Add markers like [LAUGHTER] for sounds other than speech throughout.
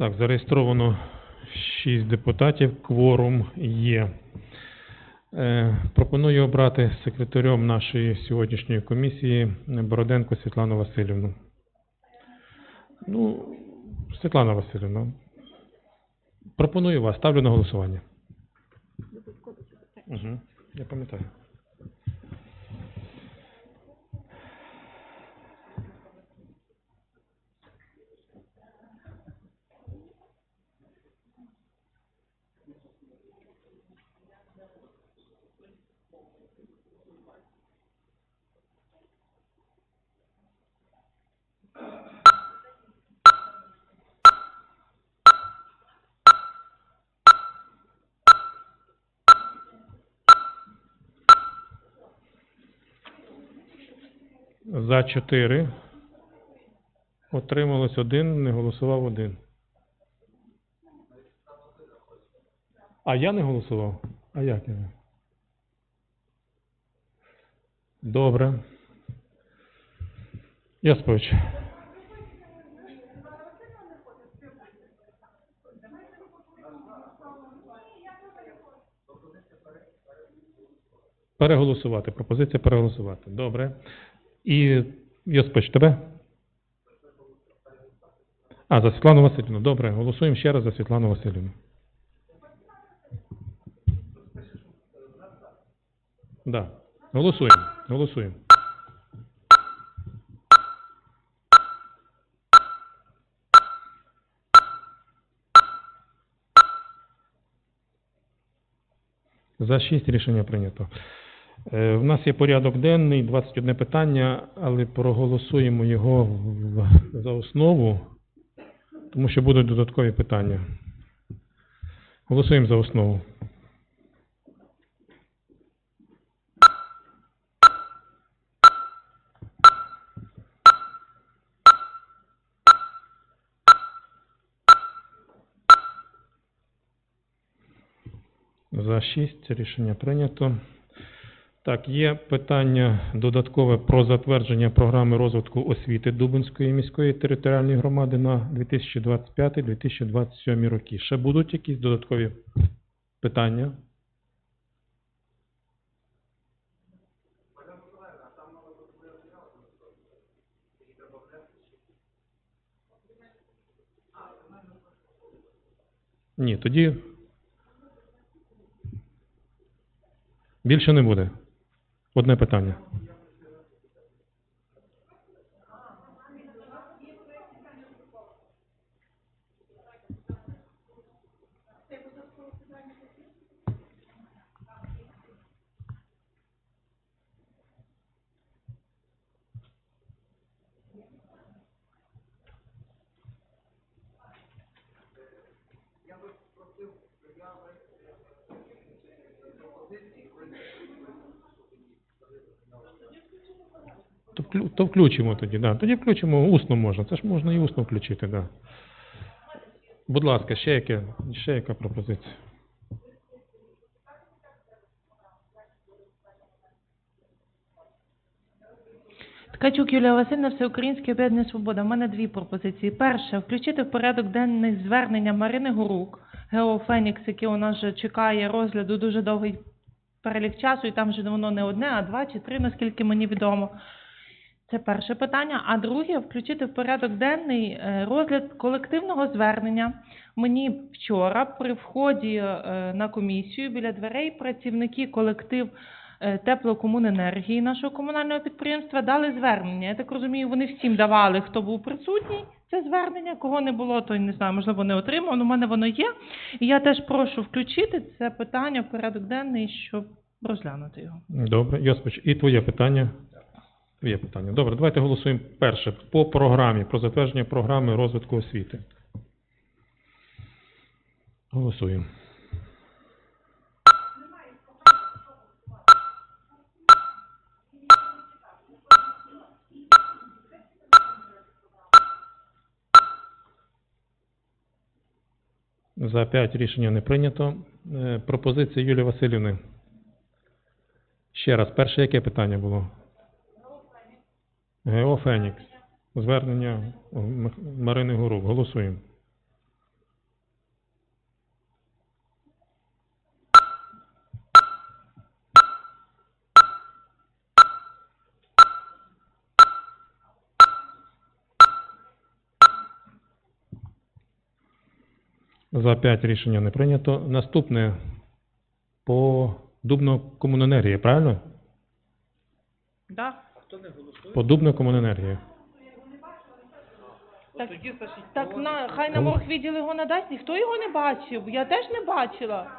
Так, зареєстровано 6 депутатів, кворум є. Е, пропоную обрати секретарем нашої сьогоднішньої комісії Бороденко Світлану Васильівну. Ну, Світлана Васильівна, пропоную вас, ставлю на голосування. Угу, я пам'ятаю. За 4. Отрималось один, не голосував один. А я не голосував? А як я? не? Добре. Яспович. Переголосувати. Пропозиція переголосувати. Добре. І Йосипович, тебе? А, за Світлану Васильівну. Добре, голосуємо ще раз за Світлану Васильівну. Да. Голосуємо. Голосуємо. За 6 рішення прийнято. Е, В нас є порядок денний, 21 питання, але проголосуємо його за основу, тому що будуть додаткові питання. Голосуємо за основу. За 6 рішення прийнято. Так, є питання додаткове про затвердження програми розвитку освіти Дубинської міської територіальної громади на 2025-2027 роки. Ще будуть якісь додаткові питання? Ні, тоді більше не буде. Одне питання. То, включимо тоді, да. Тоді включимо усно можна. Це ж можна і усно включити, да. Будь ласка, ще яке, ще яка пропозиція? Ткачук Юлія Васильівна, Всеукраїнське об'єднання Свобода. У мене дві пропозиції. Перше, включити в порядок денний звернення Марини Горук, Гео Фенікс, яке у нас вже чекає розгляду дуже довгий перелік часу, і там вже воно не одне, а два чи три, наскільки мені відомо. Це перше питання. А друге, включити в порядок денний е, розгляд колективного звернення. Мені вчора при вході е, на комісію біля дверей працівники колектив е, теплокомуненергії нашого комунального підприємства дали звернення. Я так розумію, вони всім давали, хто був присутній. Це звернення, кого не було, то не знаю, можливо, не отримав. але У мене воно є. І я теж прошу включити це питання в порядок денний, щоб розглянути його. Добре, Йосипович, і твоє питання? Твоє питання. Добре, давайте голосуємо перше по програмі, про затвердження програми розвитку освіти. Голосуємо. За 5 рішення не прийнято. Е, Пропозиція Юлії Васильівни. Ще раз, перше яке питання було? ГО Фенікс. Звернення Марини Горук. Голосуємо. За 5 рішення не прийнято. Наступне по Дубно комуненергії, правильно? Так. Да. По Дубно-Комуненергії. Так, так на, хай на моргвідділ його надасть, ніхто його не бачив, я теж не бачила.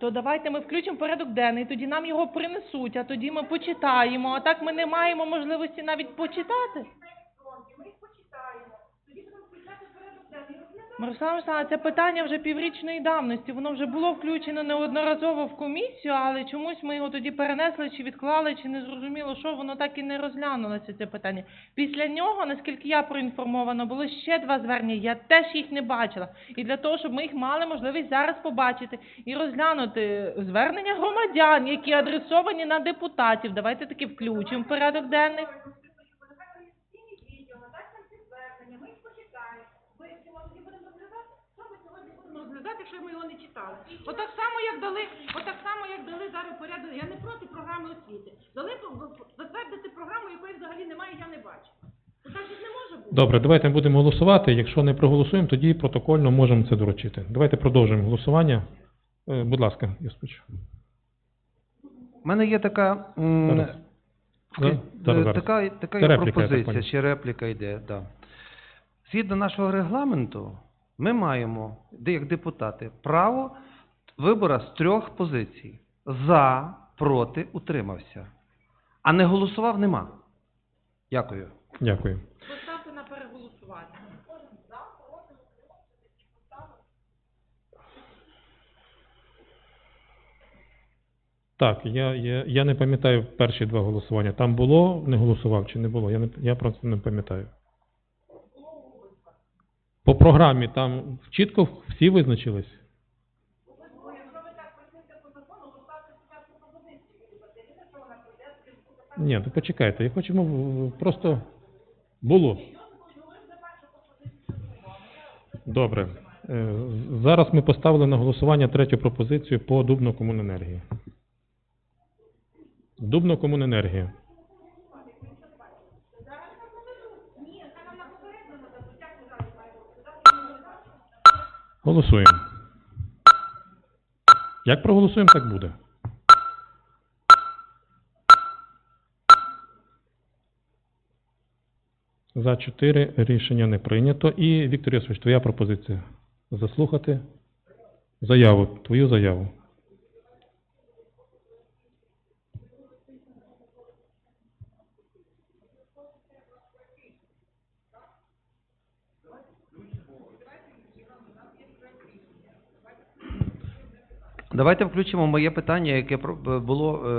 То давайте ми включимо порядок денний, тоді нам його принесуть, а тоді ми почитаємо, а так ми не маємо можливості навіть почитати. Мирослава Мирославовна, це питання вже піврічної давності. Воно вже було включено неодноразово в комісію, але чомусь ми його тоді перенесли чи відклали, чи не зрозуміло, що воно так і не розглянулося це питання. Після нього, наскільки я проінформована, було ще два звернення. Я теж їх не бачила. І для того, щоб ми їх мали можливість зараз побачити і розглянути звернення громадян, які адресовані на депутатів. Давайте таки включимо в порядок денний. Якщо ми його не читали. Отак само, як дали, отак само, як дали зараз порядок. Я не проти програми освіти. Дали затвердити програму, якої взагалі немає, я не бачу. Так же не може бути. Добре, давайте будемо голосувати. Якщо не проголосуємо, тоді протокольно можемо це доручити. Давайте продовжуємо голосування. Е, Будь ласка, Йосипович. У мене є така, Зараз. Зараз, е, зараз. така, така Це є репліка, пропозиція, ще репліка йде. Да. Згідно нашого регламенту, ми маємо, як депутати, право вибору з трьох позицій: за, проти, утримався. А не голосував нема. Дякую. Дякую. Поставте на переголосування. Так, я, я, я не пам'ятаю перші два голосування. Там було, не голосував чи не було? Я, не, я просто не пам'ятаю. По програмі там чітко всі визначились? Ні, то почекайте, я хочу просто було. Добре. Е, Зараз ми поставили на голосування третю пропозицію по Дубно-Комуненергії. Дубно-Комуненергія. Голосуємо. Як проголосуємо, так буде. За 4 рішення не прийнято. І, Віктор Йосифович, твоя пропозиція. Заслухати заяву, твою заяву. Давайте включимо моє питання, яке про- було е,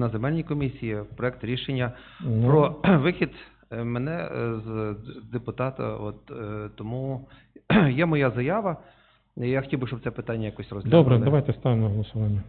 на земельній комісії, проект рішення Ну, про [CLEARS THROAT] вихід е, мене е, з депутата. От е, тому [CLEARS THROAT] є моя заява. Я хотів би, щоб це питання якось розглянули. Добре, давайте ставимо на голосування.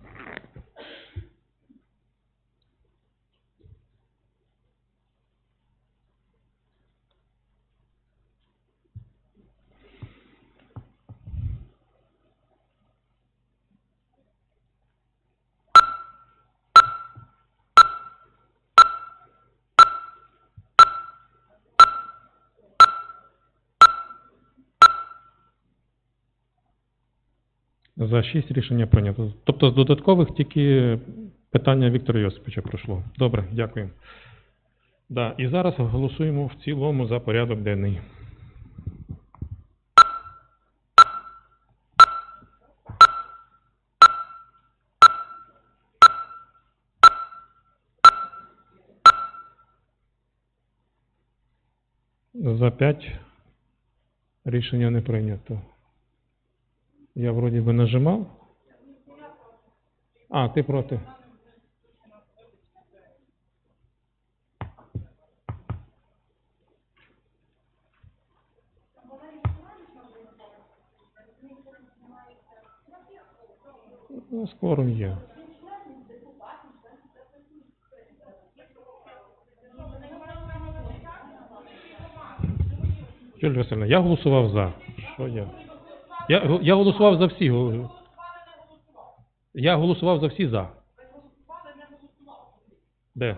За 6 рішення прийнято. Тобто з додаткових тільки питання Віктора Йосиповича пройшло. Добре, дякую. Да, і зараз голосуємо в цілому за порядок денний. За 5 рішення не прийнято. Я вроді би нажимав. А, ти проти. Ну, скоро є. Юлія Васильівна, я голосував за. Що я? Я, я голосував за всі. Я голосував за всі за. Де?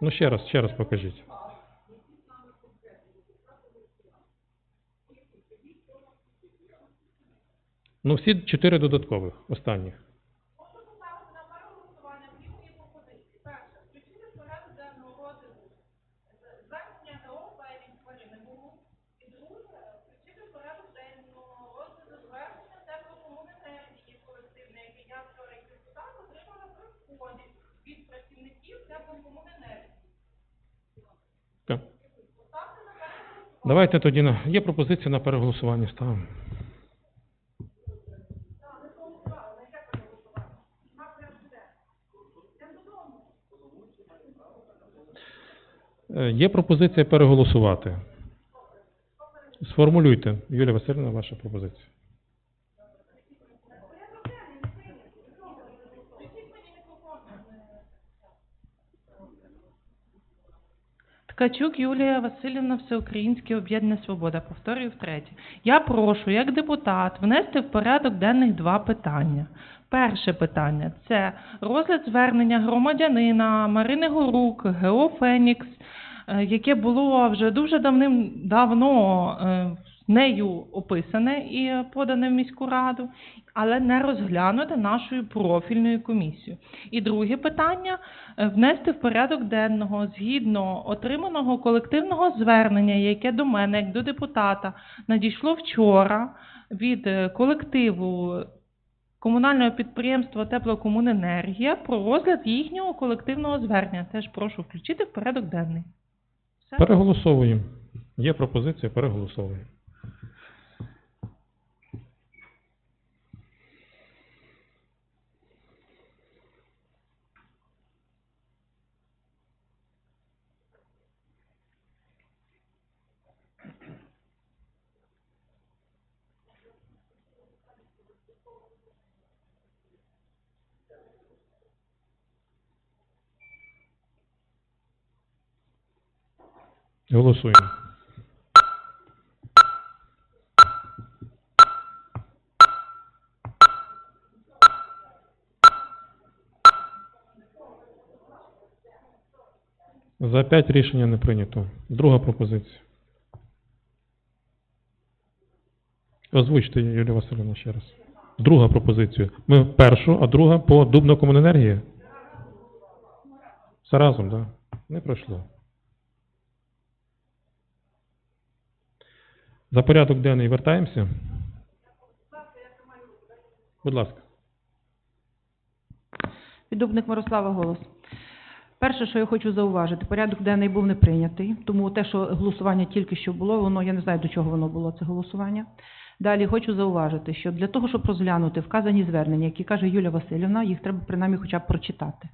Ну ще раз, ще раз покажіть. Ну, всі чотири додаткових останніх. Давайте тоді на... Є пропозиція на переголосування ставимо. Е, Є пропозиція переголосувати. Сформулюйте, Юлія Васильівна, ваша пропозиція. Ткачук Юлія Васильівна, Всеукраїнське об'єднання Свобода. Повторюю втретє. Я прошу, як депутат, внести в порядок денних два питання. Перше питання це розгляд звернення громадянина Марини Горук, ГО Фенікс, е, яке було вже дуже давним-давно е, нею описане і подане в міську раду, але не розглянуте нашою профільною комісією. І друге питання е, внести в порядок денного згідно отриманого колективного звернення, яке до мене, як до депутата, надійшло вчора від е, колективу комунального підприємства Теплокомуненергія про розгляд їхнього колективного звернення. Теж прошу включити в порядок денний. Все? Переголосовуємо. Є пропозиція, переголосовуємо. Голосуємо. За п'ять рішення не прийнято. Друга пропозиція. Озвучте, Юлія Васильівна, ще раз. Друга пропозиція. Ми першу, а друга по Дубно Комуненергії? Все разом, так? Да? Не пройшло. За порядок денний вертаємося. Будь ласка. Піддубник Мирослава голос. Перше, що я хочу зауважити, порядок денний був не прийнятий, тому те, що голосування тільки що було, воно я не знаю до чого воно було це голосування. Далі хочу зауважити, що для того, щоб розглянути вказані звернення, які каже Юлія Васильівна, їх треба принаймні хоча б прочитати.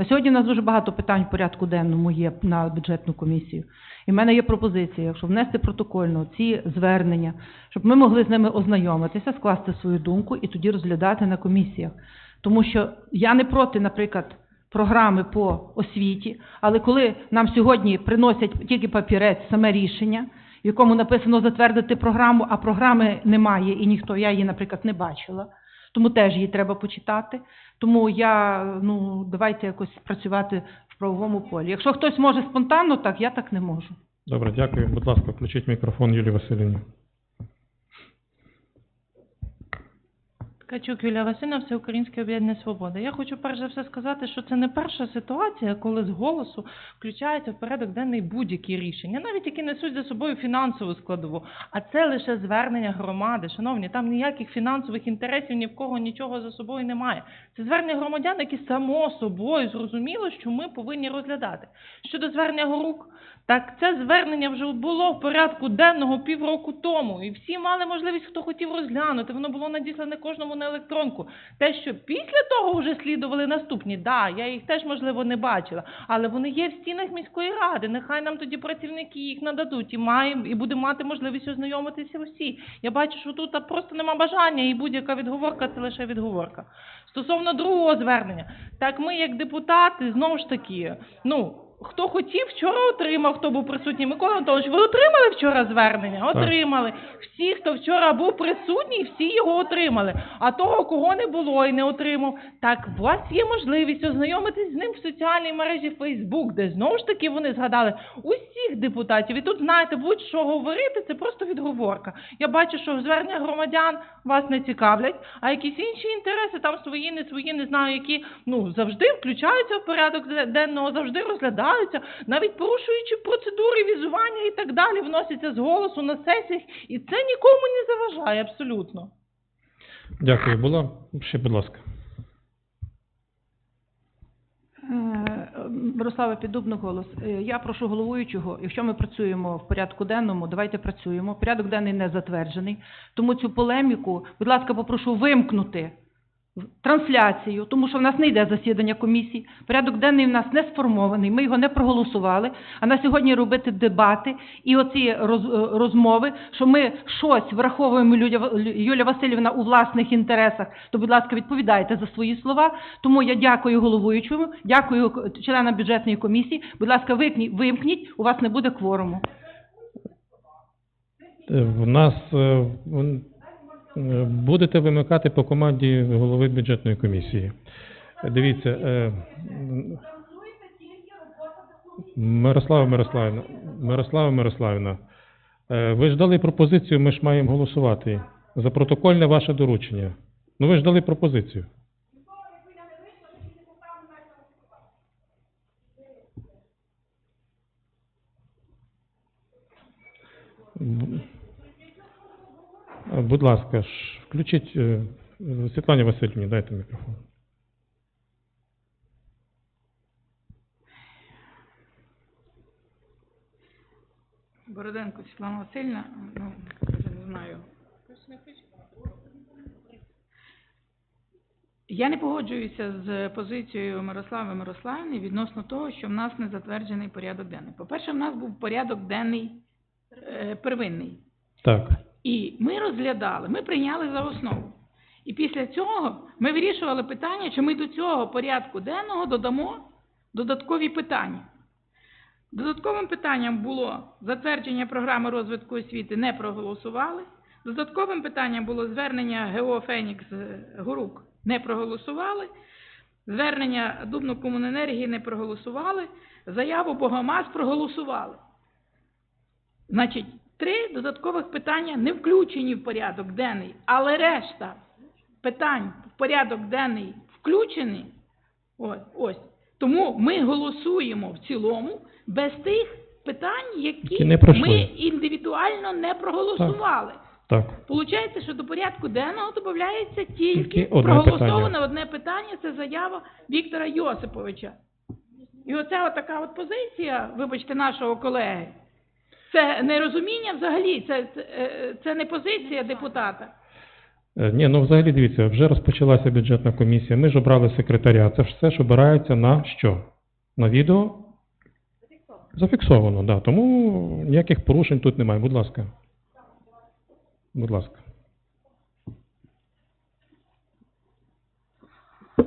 На сьогодні у нас дуже багато питань в порядку денному є на бюджетну комісію. І в мене є пропозиція, якщо внести протокольно ці звернення, щоб ми могли з ними ознайомитися, скласти свою думку і тоді розглядати на комісіях. Тому що я не проти, наприклад, програми по освіті, але коли нам сьогодні приносять тільки папірець, саме рішення, в якому написано затвердити програму, а програми немає і ніхто, я її, наприклад, не бачила, тому теж її треба почитати. Тому я, ну, давайте якось працювати в правовому полі. Якщо хтось може спонтанно, так я так не можу. Добре, дякую. Будь ласка, включіть мікрофон Юлії Васильівні. Ткачук Юлія Васильівна, Всеукраїнське об'єднання Свобода. Я хочу перш за все сказати, що це не перша ситуація, коли з голосу включається в порядок денний будь-які рішення, навіть які несуть за собою фінансову складову. А це лише звернення громади. Шановні, там ніяких фінансових інтересів ні в кого нічого за собою немає. Це звернення громадян, які само собою зрозуміло, що ми повинні розглядати. Щодо звернення Горук, так це звернення вже було в порядку денного півроку тому, і всі мали можливість, хто хотів розглянути. Воно було надіслане кожному на електронку. Те, що після того вже слідували наступні, да, я їх теж можливо не бачила, але вони є в стінах міської ради. Нехай нам тоді працівники їх нададуть і маємо і будемо мати можливість ознайомитися всі. Я бачу, що тут просто нема бажання, і будь-яка відговорка це лише відговорка. Стосовно другого звернення, так ми, як депутати, знову ж таки, ну. Хто хотів, вчора отримав, хто був присутній. Микола Антонович, ви отримали вчора звернення? Отримали. Всі, хто вчора був присутній, всі його отримали. А того, кого не було і не отримав, так у вас є можливість ознайомитись з ним в соціальній мережі Facebook, де знову ж таки вони згадали усіх депутатів. І тут, знаєте, будь-що говорити, це просто відговорка. Я бачу, що звернення громадян вас не цікавлять, а якісь інші інтереси, там свої, не свої, не знаю, які ну завжди включаються в порядок денного, завжди розглядаються, навіть порушуючи процедури візування і так далі, вносяться з голосу на сесіях, і це нікому не заважає абсолютно. Дякую. Була ще, будь ласка. Е, Мирослава Піддубно голос. Е, Я прошу головуючого, якщо ми працюємо в порядку денному, давайте працюємо. Порядок денний не затверджений. Тому цю полеміку, будь ласка, попрошу вимкнути трансляцію, тому що в нас не йде засідання комісії. Порядок денний в нас не сформований, ми його не проголосували. А на сьогодні робити дебати і оці е, розмови, що ми щось враховуємо Юля, Васильівна у власних інтересах, то, будь ласка, відповідайте за свої слова. Тому я дякую головуючому, дякую членам бюджетної комісії. Будь ласка, вимкніть, у вас не буде кворуму. Е, В нас е, будете вимикати по команді голови бюджетної комісії. Дивіться, е, Мирослава Мирославівна, Мирослава Мирославівна, е, ви ж дали пропозицію, ми ж маємо голосувати. За протокольне ваше доручення. Ну ви ж дали пропозицію. Е, Будь ласка, включіть е, Світлані Васильівні, дайте мікрофон. Бороденко Світлана Васильівна, ну, не знаю. Я не погоджуюся з позицією Мирослави Мирославівни відносно того, що в нас не затверджений порядок денний. По-перше, в нас був порядок денний е, первинний. Так. І ми розглядали, ми прийняли за основу. І після цього ми вирішували питання, чи ми до цього порядку денного додамо додаткові питання. Додатковим питанням було затвердження програми розвитку освіти, не проголосували. Додатковим питанням було звернення ГО Фенікс Горук, не проголосували. Звернення Дубно-Комуненергії не проголосували. Заяву Богомаз проголосували. Значить, три додаткових питання не включені в порядок денний, але решта питань в порядок денний включені. Ось, ось. Тому ми голосуємо в цілому без тих питань, які, не ми індивідуально не проголосували. Так. Получається, що до порядку денного додається Тільки тільки проголосоване питання. одне питання, це заява Віктора Йосиповича. І оця от така от позиція, вибачте, нашого колеги, це нерозуміння взагалі, це, це, е, не позиція депутата. Е, Ні, ну взагалі дивіться, вже розпочалася бюджетна комісія. Ми ж обрали секретаря. Це ж все ж обирається на що? На відео? Зафіксовано, так. Да. Тому ніяких порушень тут немає. Будь ласка. Будь ласка. Е,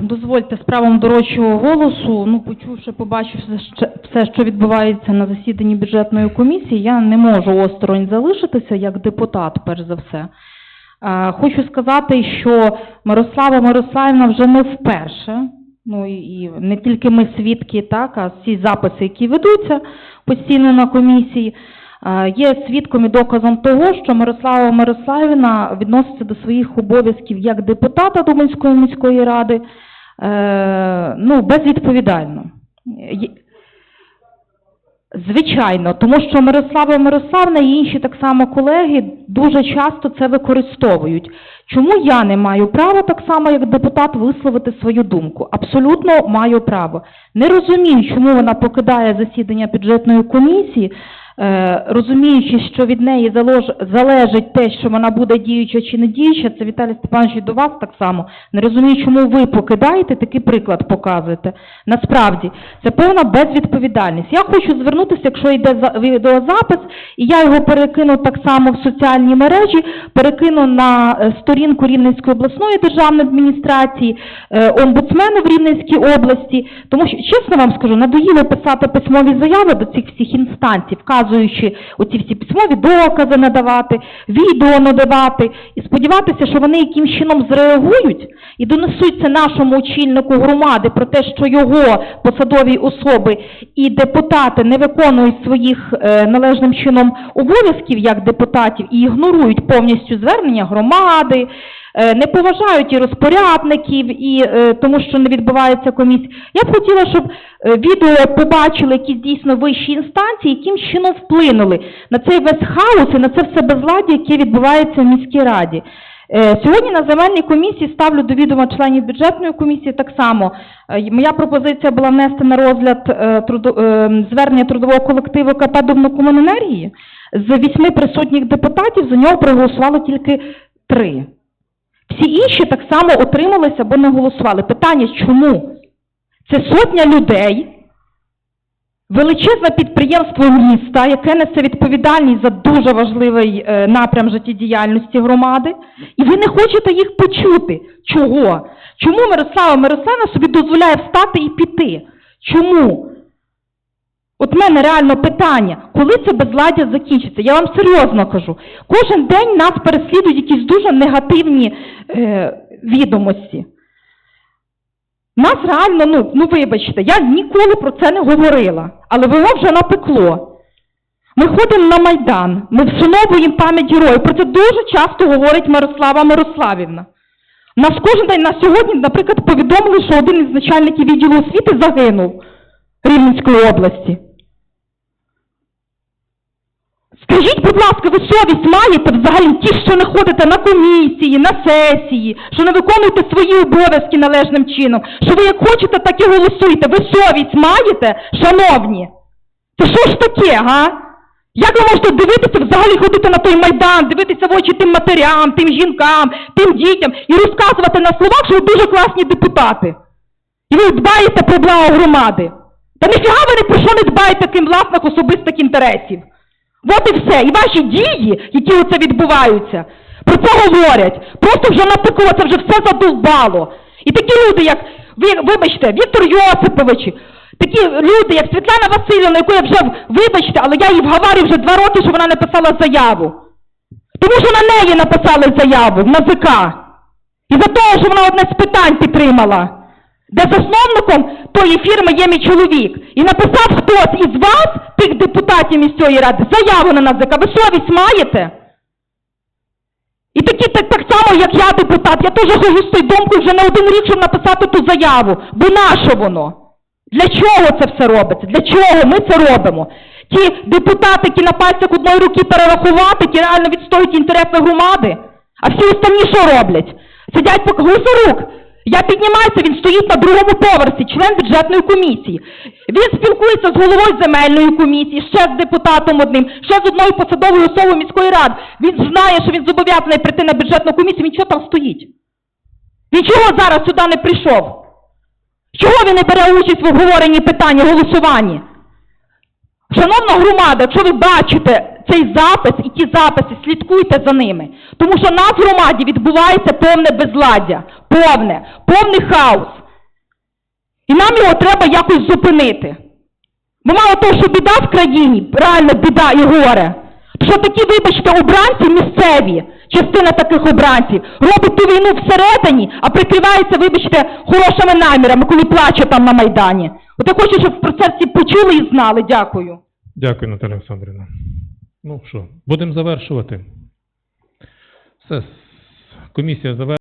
Дозвольте, з правом дорожчого голосу, ну, почувши, побачивши все, що відбувається на засіданні бюджетної комісії, я не можу осторонь залишитися як депутат, перш за все. Е, Хочу сказати, що Мирослава Мирославівна вже не вперше, ну і, не тільки ми свідки, так, а всі записи, які ведуться постійно на комісії, е, є свідком і доказом того, що Мирослава Мирославівна відноситься до своїх обов'язків як депутата Дубинської міської ради, е, ну, безвідповідально. Звичайно, тому що Мирослава Мирославна і інші так само колеги дуже часто це використовують. Чому я не маю права так само, як депутат, висловити свою думку? Абсолютно маю право. Не розумію, чому вона покидає засідання бюджетної комісії, е, розуміючи, що від неї залежить те, що вона буде діюча чи не діюча, це Віталій Степанович до вас так само. Не розумію, чому ви покидаєте, такий приклад показуєте. Насправді, це повна безвідповідальність. Я хочу звернутися, якщо йде за- відеозапис, і я його перекину так само в соціальні мережі, перекину на е, сторінку Рівненської обласної державної адміністрації, е, омбудсмену в Рівненській області, тому що, чесно вам скажу, надоїло писати письмові заяви до цих всіх інстанцій, вказуючи оці всі письмові докази надавати, відео надавати, і сподіватися, що вони якимсь чином зреагують і донесуть це нашому очільнику громади про те, що його посадові особи і депутати не виконують своїх е, належним чином обов'язків як депутатів і ігнорують повністю звернення громади, не поважають і розпорядників, і е, тому що не відбувається комісія. Я б хотіла, щоб е, відео побачили якісь дійсно вищі інстанції, яким чином вплинули на цей весь хаос і на це все безладдя, яке відбувається в міській раді. Е, Сьогодні на земельній комісії ставлю до відома членів бюджетної комісії так само. Е, Моя пропозиція була внести на розгляд е, е, звернення трудового колективу КП «Дубнокомуненергії». З вісьми присутніх депутатів за нього проголосувало тільки три. Всі інші так само отрималися або не голосували. Питання чому? Це сотня людей, величезне підприємство міста, яке несе відповідальність за дуже важливий е, напрям життєдіяльності громади, і ви не хочете їх почути. Чого? Чому Мирослава Мирославна собі дозволяє встати і піти? Чому? От в мене реально питання, коли це безладдя закінчиться? Я вам серйозно кажу. Кожен день нас переслідують якісь дуже негативні е, відомості. Нас реально, ну, ну вибачте, я ніколи про це не говорила, але воно вже напекло. Ми ходимо на Майдан, ми вшановуємо пам'ять героїв. Про це дуже часто говорить Мирослава Мирославівна. Нас кожен день на сьогодні, наприклад, повідомили, що один із начальників відділу освіти загинув Рівненської області. Скажіть, будь ласка, ви совість маєте взагалі ті, що не ходите на комісії, на сесії, що не виконуєте свої обов'язки належним чином, що ви як хочете, так і голосуєте. Ви совість маєте, шановні? Це що ж таке, га? Як ви можете дивитися, взагалі ходити на той майдан, дивитися в очі тим матерям, тим жінкам, тим дітям і розказувати на словах, що ви дуже класні депутати? І ви дбаєте про благо громади. Та ніфіга ви не про що не дбаєте, крім власних особистих інтересів. От і все. І ваші дії, які оце відбуваються, про це говорять. Просто вже напекло, це вже все задовбало. І такі люди, як, ви, вибачте, Віктор Йосипович, такі люди, як Світлана Васильівна, яку я вже, вибачте, але я її вговарюю вже два роки, що вона написала заяву. Тому що на неї написали заяву в НАЗК. І за того, що вона одне з питань підтримала де засновником тої фірми є мій чоловік. І написав хтось із вас, тих депутатів міської ради, заяву на НАЗК. Ви совість маєте? І такі так, так само, як я депутат, я теж хожу з тою думкою вже не один рік, щоб написати ту заяву. Бо нащо воно? Для чого це все робиться? Для чого ми це робимо? Ті депутати, які на пальцях одної руки перерахувати, які реально відстоюють інтереси громади, а всі останні що роблять? Сидять по Гусарук. Я піднімаюся, він стоїть на другому поверсі, член бюджетної комісії. Він спілкується з головою земельної комісії, ще з депутатом одним, ще з одною посадовою особою міської ради. Він знає, що він зобов'язаний прийти на бюджетну комісію, він чого там стоїть? Він чого зараз сюди не прийшов? Чого він не бере участь в обговоренні питання, голосуванні? Шановна громада, якщо ви бачите цей запис і ті записи, слідкуйте за ними. Тому що в громаді відбувається повне безладдя, повне, повний хаос. І нам його треба якось зупинити. Бо мало того, що біда в країні, реально біда і горе, то що такі, вибачте, обранці місцеві, частина таких обранців, робить ту війну всередині, а прикривається, вибачте, хорошими намірами, коли плаче там на Майдані. От я хочу, щоб про це всі почули і знали. Дякую. Дякую, Наталя Олександрівна. Ну що, будемо завершувати. Все, комісія завершена.